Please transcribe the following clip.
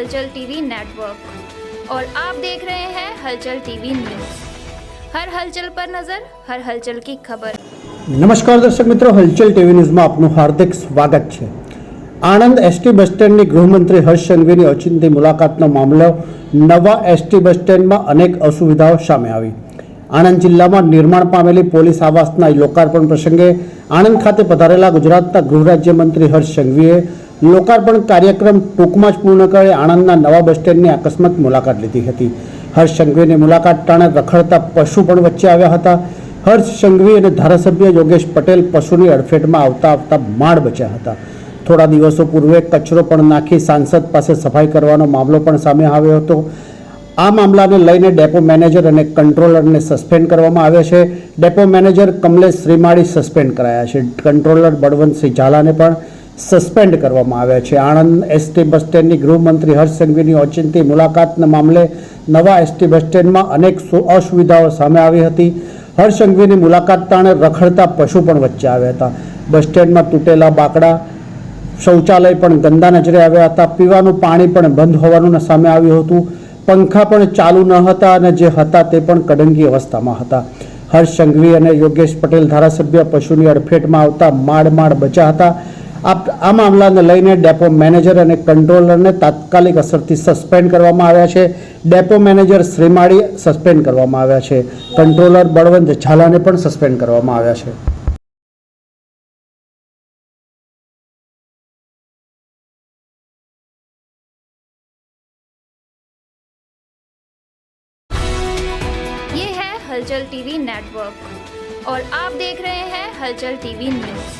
हलचल TV network और आप देख रहे हैं हलचल टीवी न्यूज हर हलचल पर नजर हर हलचल की खबर નમસ્કાર દર્શક મિત્રો હલચલ ટીવી ન્યૂઝમાં આપનું હાર્દિક સ્વાગત છે આણંદ એસટી બસ સ્ટેન્ડની ગૃહમંત્રી હર્ષ સંઘવીની ઓચિંતી મુલાકાતનો મામલો નવા એસટી બસ સ્ટેન્ડમાં અનેક અસુવિધાઓ સામે આવી આણંદ જિલ્લામાં નિર્માણ પામેલી પોલીસ આવાસના લોકાર્પણ પ્રસંગે આણંદ ખાતે પધારેલા ગુજરાતના ગૃહ રાજ્યમંત્રી હર્ષ સંઘવીએ લોકાર્પણ કાર્યક્રમ ટૂંકમાં જ પૂર્ણ કરે આણંદના નવા બસ સ્ટેન્ડની આકસ્મિક મુલાકાત લીધી હતી. હર્ષ સંઘવીની મુલાકાત ટાણે રખડતા પશુ પણ વચ્ચે આવ્યા હતા. હર્ષ સંઘવી અને ધારાસભ્ય યોગેશ પટેલ પશુની અડફેટમાં આવતા આવતા માળ બચ્યા હતા. થોડા દિવસો પૂર્વે કચરો પણ નાખી સાંસદ પાસે સફાઈ કરવાનો મામલો પણ સામે આવ્યો હતો. આ મામલાને લઈને ડેપો મેનેજર અને કંટ્રોલરને સસ્પેન્ડ કરવામાં આવ્યા છે. Depot manager Kamlesh Shrimali suspend કરાયા છે. કંટ્રોલર બળવંતસિંહ ઝાલાને પણ સસ્પેન્ડ કરવામાં આવ્યા છે. આણંદ એસટી બસ સ્ટેન્ડની ગૃહમંત્રી હર્ષ સંઘવીની ઓચિંતી મુલાકાતના મામલે નવા એસટી બસ સ્ટેન્ડમાં અનેક અસુવિધાઓ સામે આવી હતી. હર્ષ સંઘવીની મુલાકાત તાણે રખડતા પશુ પણ વચ્ચે આવ્યા હતા. બસ સ્ટેન્ડમાં તૂટેલા બાકડા, શૌચાલય પણ ગંદા નજરે આવ્યા હતા. પીવાનું પાણી પણ બંધ હોવાનું સામે આવ્યું હતું. પંખા પણ ચાલુ ન હતા અને જે હતા તે પણ કડંગી અવસ્થામાં હતા. હર્ષ સંઘવી અને યોગેશ પટેલ ધારાસભ્ય પશુની અડફેટમાં આવતા માડ માડ બચ્યા હતા. આ આ મામલાને લઈને ડેપો મેનેજર અને કંટ્રોલરને તાત્કાલિક અસરથી સસ્પેન્ડ કરવામાં આવ્યા છે ડેપો મેનેજર શ્રીમાળી સસ્પેન્ડ કરવામાં આવ્યા છે કંટ્રોલર બળવંત ઝાલાને પણ સસ્પેન્ડ કરવામાં આવ્યા છે ये है हलचल टीवी नेटवर्क और आप देख रहे हैं हलचल टीवी न्यूज